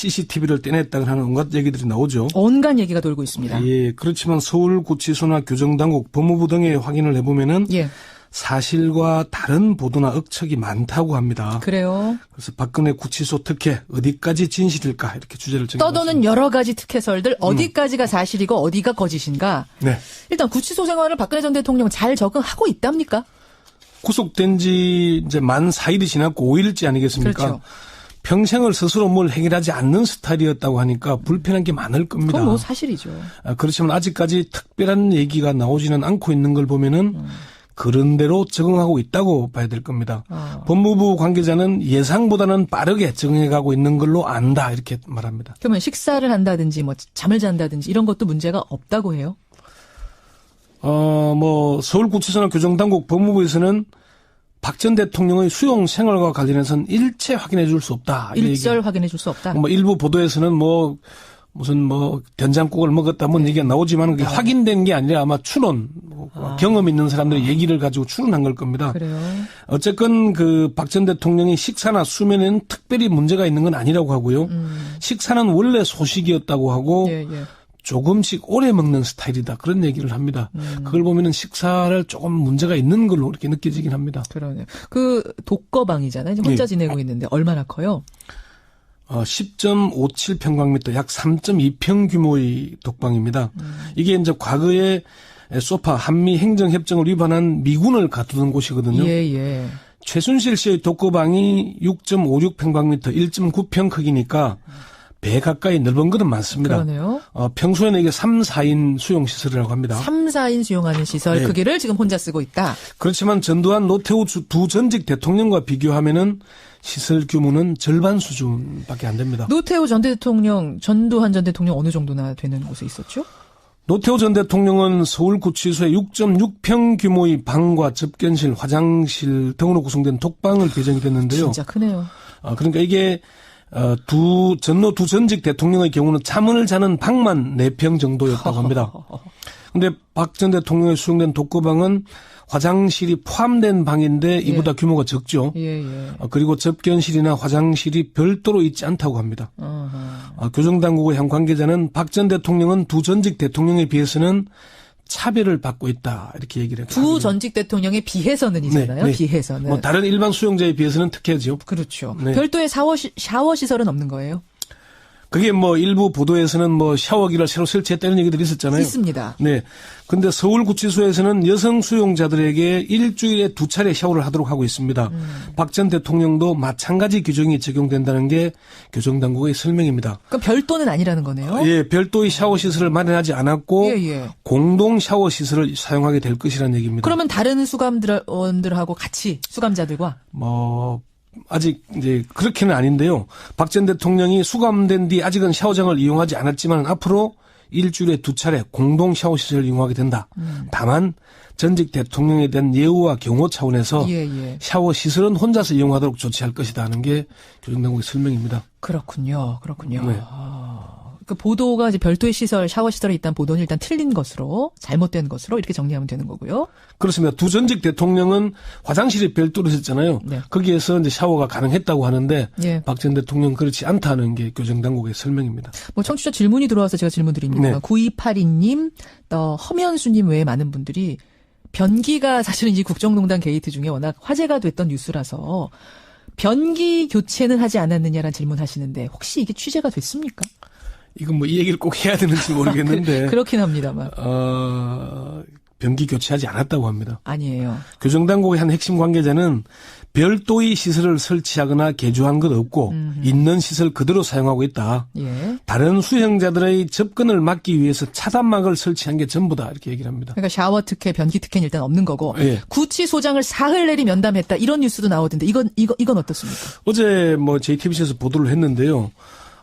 CCTV를 떼냈다 하는 온갖 얘기들이 나오죠. 온갖 얘기가 돌고 있습니다. 예, 그렇지만 서울구치소나 교정당국, 법무부 등에 확인을 해보면은 예, 사실과 다른 보도나 억측이 많다고 합니다. 그래요. 그래서 박근혜 구치소 특혜 어디까지 진실일까 이렇게 주제를 정해봤습니다. 떠도는 여러 가지 특혜설들 어디까지가 사실이고 어디가 거짓인가. 네. 일단 구치소 생활을 박근혜 전 대통령 잘 적응하고 있답니까? 구속된 지 이제 만 4일이 지났고 5일째 아니겠습니까? 그렇죠. 평생을 스스로 뭘 해결하지 않는 스타일이었다고 하니까 불편한 게 많을 겁니다. 그건 뭐 사실이죠. 아, 그렇지만 아직까지 특별한 얘기가 나오지는 않고 있는 걸 보면은 그런 대로 적응하고 있다고 봐야 될 겁니다. 어. 법무부 관계자는 예상보다는 빠르게 적응해가고 있는 걸로 안다 이렇게 말합니다. 그러면 식사를 한다든지 뭐 잠을 잔다든지 이런 것도 문제가 없다고 해요. 어, 뭐 서울구치소나 교정당국 법무부에서는 박 전 대통령의 수용 생활과 관련해서는 일체 확인해 줄 수 없다. 이 일절. 확인해 줄 수 없다. 뭐 일부 보도에서는 뭐 무슨 뭐 된장국을 먹었다 뭐 얘기가 나오지만 그게 확인된 게 아니라 아마 추론 뭐 경험 있는 사람들의 얘기를 가지고 추론한 걸 겁니다. 그래요. 어쨌건 그 박 전 대통령이 식사나 수면에는 특별히 문제가 있는 건 아니라고 하고요. 식사는 원래 소식이었다고 하고 예, 예. 조금씩 오래 먹는 스타일이다 그런 얘기를 합니다. 그걸 보면은 식사를 조금 문제가 있는 걸로 이렇게 느껴지긴 합니다. 그러네요. 그 독거방이잖아요. 지금 혼자 예. 지내고 있는데 얼마나 커요? 어, 10.57 평방미터 약 3.2평 규모의 독방입니다. 이게 이제 과거에 소파 한미 행정협정을 위반한 미군을 가두던 곳이거든요. 예, 예. 최순실 씨의 독거방이 6.56 평방미터 1.9평 크기니까 배 가까이 넓은 것은 많습니다. 그러네요. 어, 평소에는 이게 3, 4인 수용 시설이라고 합니다. 3, 4인 수용하는 시설 네. 크기를 지금 혼자 쓰고 있다. 그렇지만 전두환 노태우 주- 두 전직 대통령과 비교하면은 시설 규모는 절반 수준밖에 안 됩니다. 노태우 전 대통령, 전두환 전 대통령 어느 정도나 되는 곳에 있었죠? 노태우 전 대통령은 서울구치소에 6.6평 규모의 방과 접견실, 화장실 등으로 구성된 독방을 배정이 됐는데요. 진짜 크네요. 어, 그러니까 이게 어, 두 전노 두 전직 대통령의 경우는 잠을 자는 방만 4평 정도였다고 합니다. 근데 박 전 대통령의 수용된 독거방은 화장실이 포함된 방인데 이보다 규모가 적죠. 예, 예. 어, 그리고 접견실이나 화장실이 별도로 있지 않다고 합니다. 어, 교정당국의 한 관계자는 박 전 대통령은 두 전직 대통령에 비해서는 차별을 받고 있다 이렇게 얘기를 두 합니다. 전직 대통령에 비해서는이잖아요. 네, 네. 비해서는. 뭐 다른 일반 수용자에 비해서는 특혜죠. 그렇죠. 네. 별도의 샤워, 시, 샤워 시설은 없는 거예요? 그게 뭐 일부 보도에서는 뭐 샤워기를 새로 설치했다는 얘기들이 있었잖아요. 있습니다. 네. 근데 서울구치소에서는 여성 수용자들에게 일주일에 두 차례 샤워를 하도록 하고 있습니다. 음. 박전 대통령도 마찬가지 규정이 적용된다는 게 교정당국의 설명입니다. 그럼 별도는 아니라는 거네요? 예, 별도의 샤워 시설을 마련하지 않았고 예, 예. 공동 샤워 시설을 사용하게 될 것이라는 얘기입니다. 그러면 다른 수감원들하고 같이 수감자들과 뭐 아직 이제 그렇게는 아닌데요. 박 전 대통령이 수감된 뒤 아직은 샤워장을 이용하지 않았지만 앞으로 일주일에 두 차례 공동 샤워 시설을 이용하게 된다. 음. 다만 전직 대통령에 대한 예우와 경호 차원에서 예, 예. 샤워 시설은 혼자서 이용하도록 조치할 것이다 하는 게 교정당국의 설명입니다. 그렇군요. 그렇군요. 네. 아, 그 보도가 이제 별도의 시설, 샤워 시설에 있다는 보도는 일단 틀린 것으로, 잘못된 것으로 이렇게 정리하면 되는 거고요. 그렇습니다. 두 전직 대통령은 화장실이 별도로 있었잖아요. 네. 거기에서 이제 샤워가 가능했다고 하는데 예. 박전 대통령 은 그렇지 않다는 게 교정 당국의 설명입니다. 뭐 청취자 질문이 들어와서 제가 질문 드립니다. 네. 9282님, 또 허면수님 외에 많은 분들이 변기가 사실은 이 국정농단 게이트 중에 워낙 화제가 됐던 뉴스라서 변기 교체는 하지 않았느냐라는 질문 하시는데 혹시 이게 취재가 됐습니까? 이건 뭐 이 얘기를 꼭 해야 되는지 모르겠는데 그렇긴 합니다만 어, 변기 교체하지 않았다고 합니다. 아니에요. 교정당국의 한 핵심 관계자는 별도의 시설을 설치하거나 개조한 것 없고 있는 시설 그대로 사용하고 있다. 예. 다른 수행자들의 접근을 막기 위해서 차단막을 설치한 게 전부다 이렇게 얘기를 합니다. 그러니까 샤워 특혜, 변기 특혜는 일단 없는 거고 예. 구치 소장을 사흘 내리 면담했다 이런 뉴스도 나오던데 이건 이거 이건 어떻습니까? 어제 뭐 JTBC에서 보도를 했는데요.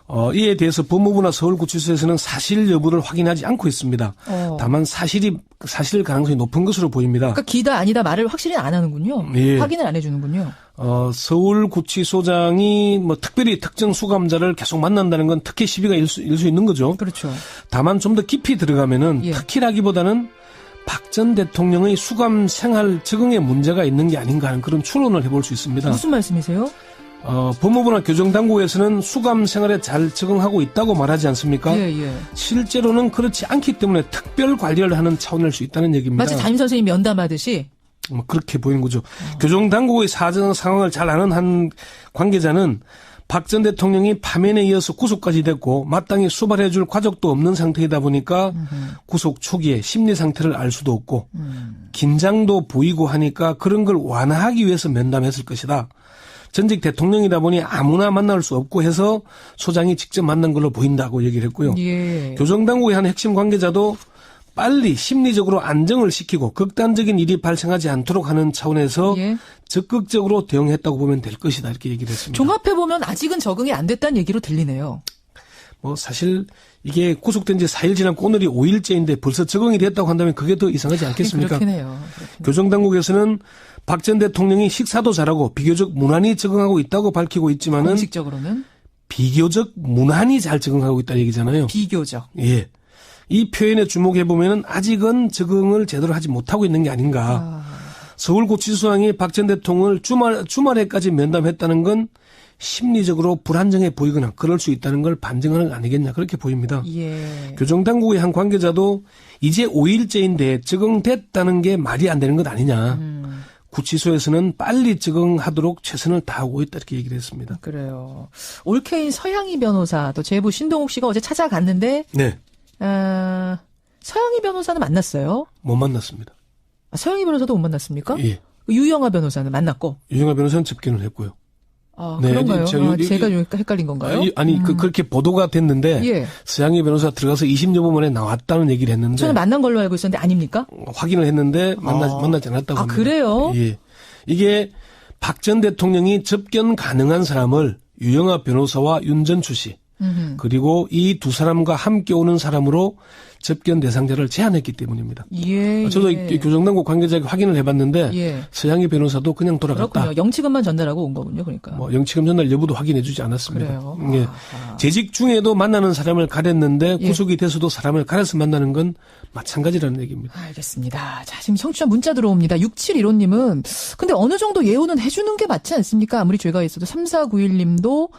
어, 이에 대해서 법무부나 서울구치소에서는 사실 여부를 확인하지 않고 있습니다. 어. 다만 사실이 사실 가능성이 높은 것으로 보입니다. 그러니까 기다 아니다 말을 확실히 안 하는군요. 예. 확인을 안 해주는군요. 어, 서울구치소장이 뭐 특별히 특정 수감자를 계속 만난다는 건 특혜 시비가 일수 있는 거죠. 그렇죠. 다만 좀 더 깊이 들어가면은 예. 특혜라기보다는 박전 대통령의 수감 생활 적응에 문제가 있는 게 아닌가 하는 그런 추론을 해볼 수 있습니다. 무슨 말씀이세요? 어, 법무부나 교정당국에서는 수감 생활에 잘 적응하고 있다고 말하지 않습니까? 예, 예. 실제로는 그렇지 않기 때문에 특별 관리를 하는 차원일 수 있다는 얘기입니다. 마치 담임 선생님 면담하듯이 뭐 그렇게 보이는 거죠. 교정당국의 사정 상황을 잘 아는 한 관계자는 박 전 대통령이 파면에 이어서 구속까지 됐고 마땅히 수발해 줄 과정도 없는 상태이다 보니까 구속 초기에 심리 상태를 알 수도 없고 긴장도 보이고 하니까 그런 걸 완화하기 위해서 면담했을 것이다. 전직 대통령이다 보니 아무나 만날 수 없고 해서 소장이 직접 만난 걸로 보인다고 얘기를 했고요. 예. 교정당국의 한 핵심 관계자도 빨리 심리적으로 안정을 시키고 극단적인 일이 발생하지 않도록 하는 차원에서 예. 적극적으로 대응했다고 보면 될 것이다 이렇게 얘기를 했습니다. 종합해 보면 아직은 적응이 안 됐다는 얘기로 들리네요. 뭐 사실 이게 구속된 지 4일 지난 오늘이 5일째인데 벌써 적응이 됐다고 한다면 그게 더 이상하지 않겠습니까? 그렇긴 해요. 교정 당국에서는 박 전 대통령이 식사도 잘하고 비교적 무난히 적응하고 있다고 밝히고 있지만은 공식적으로는 비교적 무난히 잘 적응하고 있다는 얘기잖아요. 비교적. 예. 이 표현에 주목해 보면은 아직은 적응을 제대로 하지 못하고 있는 게 아닌가. 서울구치소장이 박 전 대통령을 주말 주말에까지 면담했다는 건 심리적으로 불안정해 보이거나 그럴 수 있다는 걸 반증하는 거 아니겠냐 그렇게 보입니다. 예. 교정 당국의 한 관계자도 이제 5일째인데 적응됐다는 게 말이 안 되는 것 아니냐. 음. 구치소에서는 빨리 적응하도록 최선을 다하고 있다 이렇게 얘기를 했습니다. 그래요. 올케인 서양희 변호사 또 제부 신동욱 씨가 어제 찾아갔는데 네, 아, 서양희 변호사는 만났어요. 못 만났습니다. 아, 서양희 변호사도 못 만났습니까? 예, 유영아 변호사는 만났고. 유영아 변호사는 접견을 했고요. 아, 네, 그런가요? 저- 아, 이- 제가 좀 헷갈린 건가요? 아니, 아니 그, 그렇게 보도가 됐는데 예. 서양희 변호사 들어가서 20여 분 만에 나왔다는 얘기를 했는데 저는 만난 걸로 알고 있었는데 아닙니까? 확인을 했는데 만나 아. 만나지 않았다고 아, 합니다. 그래요? 예. 이게 박 전 대통령이 접견 가능한 사람을 유영아 변호사와 윤전추 씨 음흠. 그리고 이 두 사람과 함께 오는 사람으로 접견 대상자를 제한했기 때문입니다. 예. 저도 예. 이 교정당국 관계자에게 확인을 해봤는데 예. 서양희 변호사도 그냥 돌아갔다. 그렇군요. 영치금만 전달하고 온 거군요. 그러니까. 뭐 영치금 전달 여부도 확인해주지 않았습니다. 그래요. 예. 아. 재직 중에도 만나는 사람을 가렸는데 예. 구속이 돼서도 사람을 가려서 만나는 건 마찬가지라는 얘기입니다. 알겠습니다. 자, 지금 청취자 문자 들어옵니다. 6715님은, 근데 어느 정도 예우는 해주는 게 맞지 않습니까? 아무리 죄가 있어도 3491님도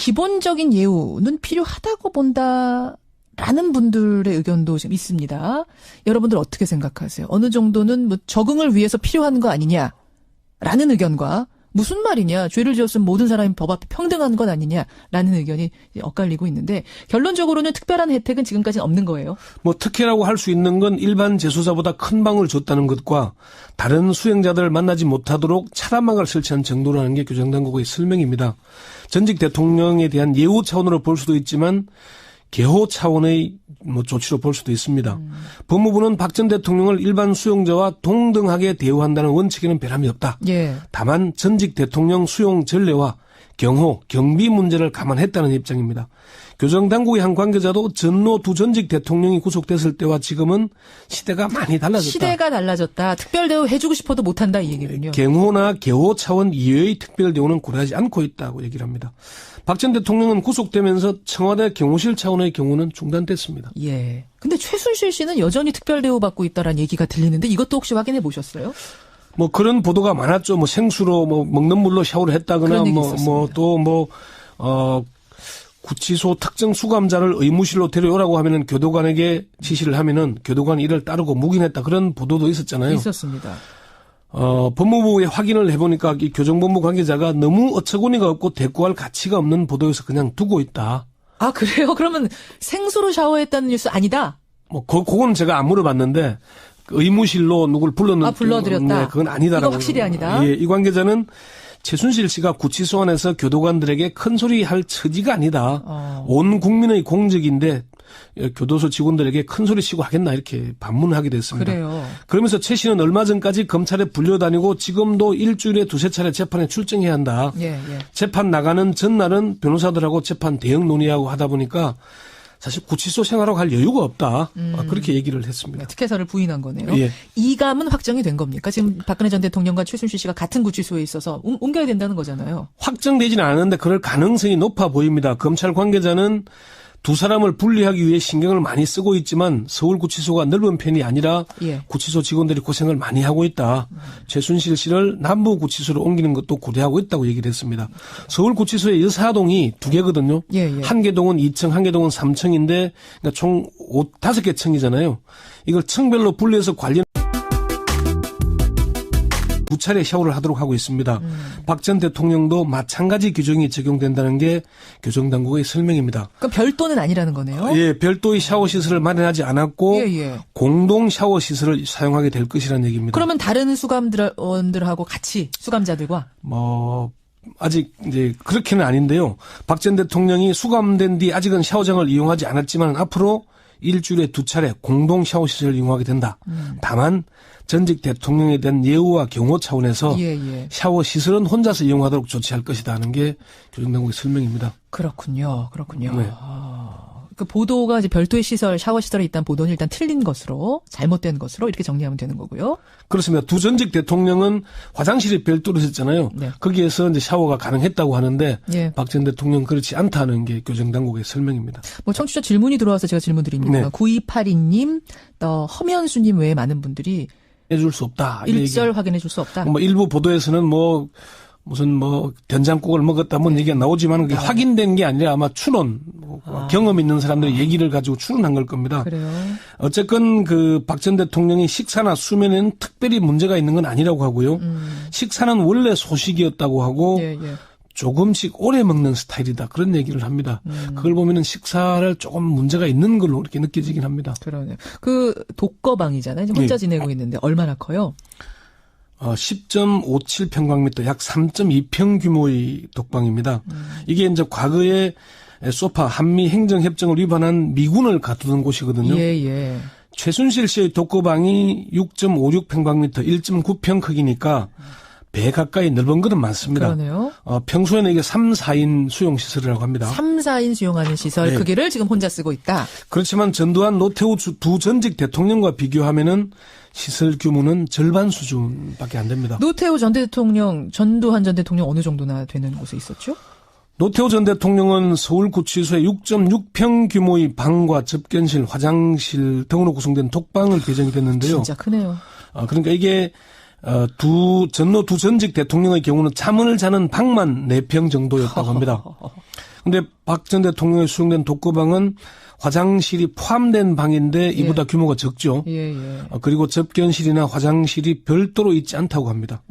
기본적인 예우는 필요하다고 본다. 라는 분들의 의견도 지금 있습니다. 여러분들 어떻게 생각하세요? 어느 정도는 뭐 적응을 위해서 필요한 거 아니냐? 라는 의견과 무슨 말이냐? 죄를 지었으면 모든 사람이 법 앞에 평등한 건 아니냐라는 의견이 엇갈리고 있는데 결론적으로는 특별한 혜택은 지금까지는 없는 거예요. 뭐 특혜라고 할 수 있는 건 일반 재수사보다 큰 방을 줬다는 것과 다른 수행자들을 만나지 못하도록 차단막을 설치한 정도라는 게 교정당국의 설명입니다. 전직 대통령에 대한 예우 차원으로 볼 수도 있지만 개호 차원의 뭐 조치로 볼 수도 있습니다. 법무부는 박 전 대통령을 일반 수용자와 동등하게 대우한다는 원칙에는 변함이 없다. 예. 다만 전직 대통령 수용 전례와 경호, 경비 문제를 감안했다는 입장입니다. 교정당국의 한 관계자도 전노 두 전직 대통령이 구속됐을 때와 지금은 시대가 많이 달라졌다. 시대가 달라졌다. 특별 대우 해주고 싶어도 못한다 이 얘기군요. 경호나 개호 차원 이외의 특별 대우는 고려하지 않고 있다고 얘기를 합니다. 박 전 대통령은 구속되면서 청와대 경호실 차원의 경우는 중단됐습니다. 예. 근데 최순실 씨는 여전히 특별 대우 받고 있다라는 얘기가 들리는데 이것도 혹시 확인해 보셨어요? 뭐 그런 보도가 많았죠. 뭐 생수로 뭐 먹는 물로 샤워를 했다거나 뭐. 뭐 또뭐어 구치소 특정 수감자를 의무실로 데려오라고 하면은 교도관에게 지시를 하면은 교도관이 이를 따르고 묵인했다 그런 보도도 있었잖아요. 있었습니다. 어 법무부에 확인을 해보니까 이 교정본부 관계자가 너무 어처구니가 없고 대꾸할 가치가 없는 보도에서 그냥 두고 있다. 아 그래요? 그러면 생수로 샤워했다는 뉴스 아니다. 뭐 그, 그건 제가 안 물어봤는데 그 의무실로 누굴 불렀는 아, 불러들였다. 네, 그건 아니다라고. 확실히 아니다. 예, 이 관계자는 최순실 씨가 구치소 안에서 교도관들에게 큰 소리 할 처지가 아니다. 어. 온 국민의 공적인데 교도소 직원들에게 큰 소리 치고 하겠나 이렇게 반문하게 됐습니다. 그래요. 그러면서 최 씨는 얼마 전까지 검찰에 불려다니고 지금도 일주일에 두세 차례 재판에 출정해야 한다. 예, 예. 재판 나가는 전날은 변호사들하고 재판 대응 논의하고 하다 보니까 사실 구치소 생활하고 할 여유가 없다. 아, 그렇게 얘기를 했습니다. 특혜사를 부인한 거네요. 예. 이감은 확정이 된 겁니까? 지금 박근혜 전 대통령과 최순실 씨가 같은 구치소에 있어서 옮- 옮겨야 된다는 거잖아요. 확정되지는 않았는데 그럴 가능성이 높아 보입니다. 검찰 관계자는 두 사람을 분리하기 위해 신경을 많이 쓰고 있지만 서울구치소가 넓은 편이 아니라 예. 구치소 직원들이 고생을 많이 하고 있다. 최순실 씨를 남부구치소로 옮기는 것도 고려하고 있다고 얘기를 했습니다. 서울구치소의 여사동이 두 개거든요. 예, 예. 한 개동은 2층, 한 개동은 3층인데 그러니까 총 오- 다섯 개 층이잖아요. 이걸 층별로 분리해서 관련 두 차례 샤워를 하도록 하고 있습니다. 음. 박전 대통령도 마찬가지 규정이 적용된다는 게 교정 당국의 설명입니다. 그럼 별도는 아니라는 거네요. 예, 별도의 샤워 시설을 마련하지 않았고 예, 예. 공동 샤워 시설을 사용하게 될 것이라는 얘기입니다. 그러면 다른 수감원들하고 같이 수감자들과 뭐 아직 이제 그렇게는 아닌데요. 박 전 대통령이 수감된 뒤 아직은 샤워장을 이용하지 않았지만 앞으로 일주일에 두 차례 공동 샤워 시설을 이용하게 된다. 음. 다만 전직 대통령에 대한 예우와 경호 차원에서 예, 예. 샤워 시설은 혼자서 이용하도록 조치할 것이다 하는 게 교정당국의 설명입니다. 그렇군요. 그렇군요. 네. 아, 그 보도가 이제 별도의 시설, 샤워 시설에 있다는 보도는 일단 틀린 것으로, 잘못된 것으로 이렇게 정리하면 되는 거고요. 그렇습니다. 두 전직 대통령은 화장실이 별도로 있었잖아요. 네. 거기에서 이제 샤워가 가능했다고 하는데 예. 박전 대통령 그렇지 않다는 게 교정당국의 설명입니다. 뭐 청취자 질문이 들어와서 제가 질문 드립니다. 네. 9282님, 또 허면수님 외에 많은 분들이 해 줄 수 없다. 이 일절 확인해 줄 수 없다. 뭐 일부 보도에서는 뭐 무슨 뭐 된장국을 먹었다 뭐 얘기가 나오지만 그게 확인된 게 아니라 아마 추론 뭐 아. 경험 있는 사람들의 얘기를 가지고 추론한 걸 겁니다. 그래요. 어쨌건 그 박 전 대통령이 식사나 수면에는 특별히 문제가 있는 건 아니라고 하고요. 식사는 원래 소식이었다고 하고 예, 예. 조금씩 오래 먹는 스타일이다 그런 얘기를 합니다. 음. 그걸 보면은 식사를 조금 문제가 있는 걸로 이렇게 느껴지긴 합니다. 그러네요. 그 독거방이잖아요. 혼자 네. 지내고 있는데 얼마나 커요? 어, 10.57 평방미터 약 3.2평 규모의 독방입니다. 이게 이제 과거에 소파 한미 행정 협정을 위반한 미군을 가두던 곳이거든요. 예, 예. 최순실 씨의 독거방이 6.56 평방미터 1.9평 크기니까 배 가까이 넓은 것은 많습니다. 그러네요. 어, 평소에는 이게 3, 4인 수용 시설이라고 합니다. 3, 4인 수용하는 시설 네. 크기를 지금 혼자 쓰고 있다. 그렇지만 전두환 노태우 주- 두 전직 대통령과 비교하면은 시설 규모는 절반 수준밖에 안 됩니다. 노태우 전 대통령, 전두환 전 대통령 어느 정도나 되는 곳에 있었죠? 노태우 전 대통령은 서울구치소에 6.6평 규모의 방과 접견실, 화장실 등으로 구성된 독방을 배정이 됐는데요. 진짜 크네요. 어, 그러니까 이게 어, 두 전노 두 전직 대통령의 경우는 잠을 자는 방만 4평 정도였다고 합니다. 근데 박 전 대통령의 수용된 독거방은 화장실이 포함된 방인데 이보다 규모가 적죠. 예, 예. 어, 그리고 접견실이나 화장실이 별도로 있지 않다고 합니다.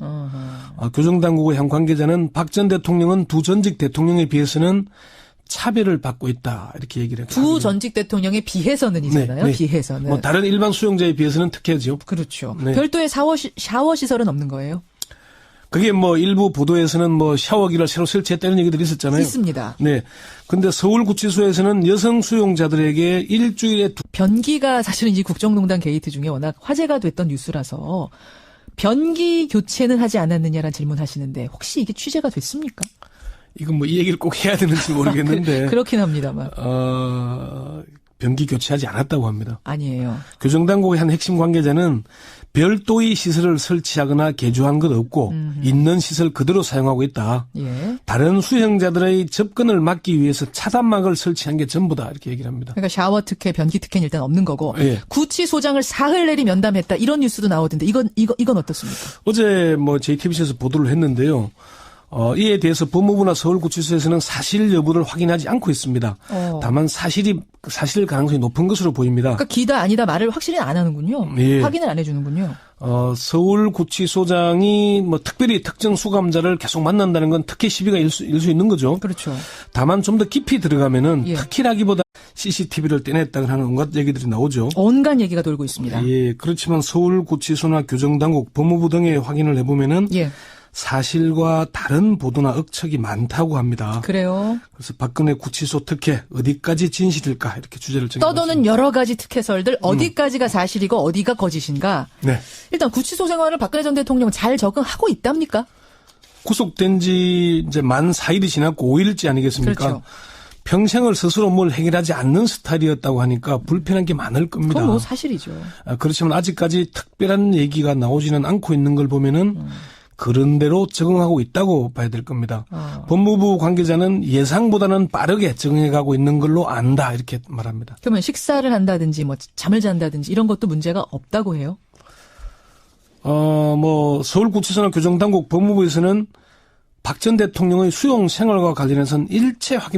아, 교정당국의 한 관계자는 박 전 대통령은 두 전직 대통령에 비해서는 차별을 받고 있다 이렇게 얘기를 두 합니다. 전직 대통령에 비해서는이잖아요. 네, 네. 비해서는. 뭐 다른 일반 수용자에 비해서는 특혜죠. 그렇죠. 네. 별도의 샤워, 시, 샤워 시설은 없는 거예요? 그게 뭐 일부 보도에서는 뭐 샤워기를 새로 설치했다는 얘기들이 있었잖아요. 있습니다. 네. 근데 서울구치소에서는 여성 수용자들에게 일주일에 두 변기가 사실은 이 국정농단 게이트 중에 워낙 화제가 됐던 뉴스라서 변기 교체는 하지 않았느냐라는 질문 하시는데 혹시 이게 취재가 됐습니까? 이건 뭐 이 얘기를 꼭 해야 되는지 모르겠는데 그렇긴 합니다만 어, 변기 교체하지 않았다고 합니다. 아니에요. 교정당국의 한 핵심 관계자는 별도의 시설을 설치하거나 개조한 것 없고 있는 시설 그대로 사용하고 있다. 예. 다른 수용자들의 접근을 막기 위해서 차단막을 설치한 게 전부다 이렇게 얘기를 합니다. 그러니까 샤워 특혜, 변기 특혜는 일단 없는 거고 예. 구치 소장을 사흘 내리 면담했다 이런 뉴스도 나오던데 이건 이거 이건 어떻습니까? 어제 뭐 JTBC에서 보도를 했는데요. 어, 이에 대해서 법무부나 서울구치소에서는 사실 여부를 확인하지 않고 있습니다. 어. 다만 사실이 사실 가능성이 높은 것으로 보입니다. 그러니까 기다 아니다 말을 확실히 안 하는군요. 예. 확인을 안 해주는군요. 어, 서울구치소장이 뭐 특별히 특정 수감자를 계속 만난다는 건 특혜 시비가 일수 있는 거죠. 그렇죠. 다만 좀 더 깊이 들어가면은 예. 특히라기보다 CCTV를 떼냈다 하는 온갖 얘기들이 나오죠. 온갖 얘기가 돌고 있습니다. 예, 그렇지만 서울구치소나 교정당국, 법무부 등에 확인을 해보면은 예. 사실과 다른 보도나 억측이 많다고 합니다. 그래요. 그래서 박근혜 구치소 특혜 어디까지 진실일까 이렇게 주제를 정해봤습니다. 떠도는 여러 가지 특혜설들 어디까지가 사실이고 어디가 거짓인가. 네. 일단 구치소 생활을 박근혜 전 대통령 잘 적응하고 있답니까? 구속된 지 이제 만 4일이 지났고 5일째 아니겠습니까? 그렇죠. 평생을 스스로 뭘 해결하지 않는 스타일이었다고 하니까 불편한 게 많을 겁니다. 그건 뭐 사실이죠. 아, 그렇지만 아직까지 특별한 얘기가 나오지는 않고 있는 걸 보면은 음. 그런 대로 적응하고 있다고 봐야 될 겁니다. 어. 법무부 관계자는 예상보다는 빠르게 적응해가고 있는 걸로 안다 이렇게 말합니다. 그러면 식사를 한다든지 뭐 잠을 잔다든지 이런 것도 문제가 없다고 해요? 어, 뭐 서울구치소나 교정당국 법무부에서는 박 전 대통령의 수용 생활과 관련해서는 일체 확인